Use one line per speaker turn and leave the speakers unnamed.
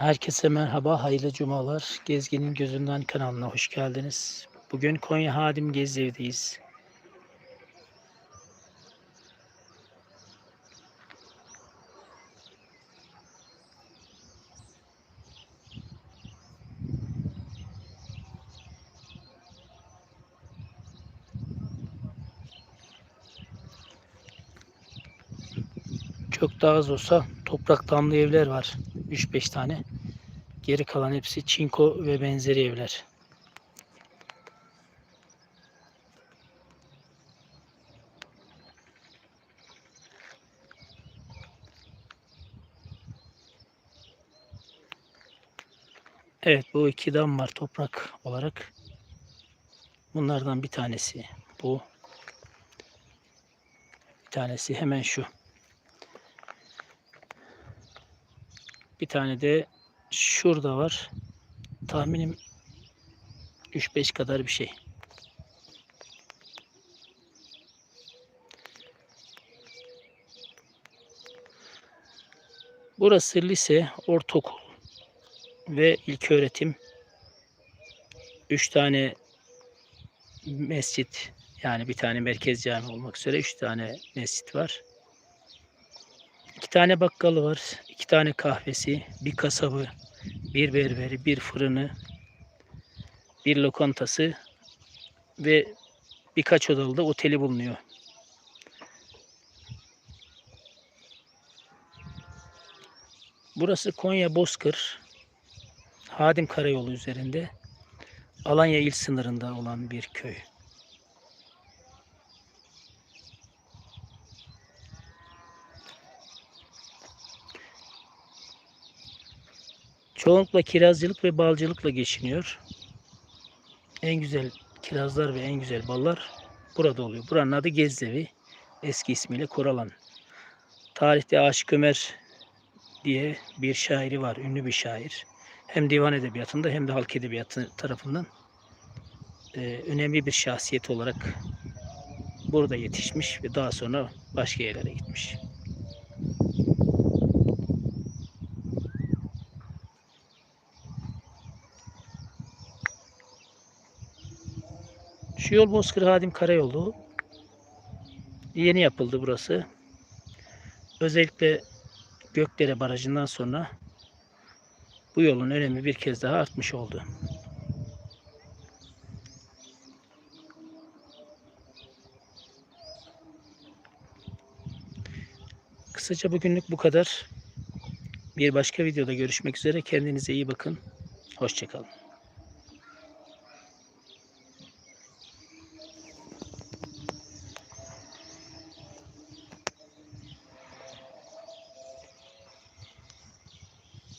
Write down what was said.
Herkese merhaba, hayırlı cumalar. Gezginin Gözünden kanalına hoş geldiniz. Bugün Konya Hadim Gezev'deyiz. Çok daha az olsa toprak damlı evler var. 3-5 tane. Geri kalan hepsi çinko ve benzeri evler. Evet bu iki dam var toprak olarak. Bunlardan bir tanesi bu. Bir tanesi hemen şu. Bir tane de şurada var. Tahminim 3-5 kadar bir şey. Burası lise, ortaokul ve ilköğretim. 3 tane mescit yani bir tane merkez cami olmak üzere 3 tane mescit var. İki tane bakkalı var, iki tane kahvesi, bir kasabı, bir berberi, bir fırını, bir lokantası ve birkaç odalı da oteli bulunuyor. Burası Konya Bozkır, Hadim Karayolu üzerinde, Alanya il sınırında olan bir köy. Çoğunlukla kirazcılık ve balcılıkla geçiniyor. En güzel kirazlar ve en güzel ballar burada oluyor. Buranın adı Gezdevi. Eski ismiyle Koralan. Tarihte Aşık Ömer diye bir şairi var. Ünlü bir şair. Hem divan edebiyatında hem de halk edebiyatı tarafından e, önemli bir şahsiyet olarak burada yetişmiş ve daha sonra başka yerlere gitmiş. Şu yol Bozkır Hadim Karayolu. Yeni yapıldı burası. Özellikle Gökdere Barajı'ndan sonra bu yolun önemi bir kez daha artmış oldu. Kısaca bugünlük bu kadar. Bir başka videoda görüşmek üzere. Kendinize iyi bakın. Hoşçakalın.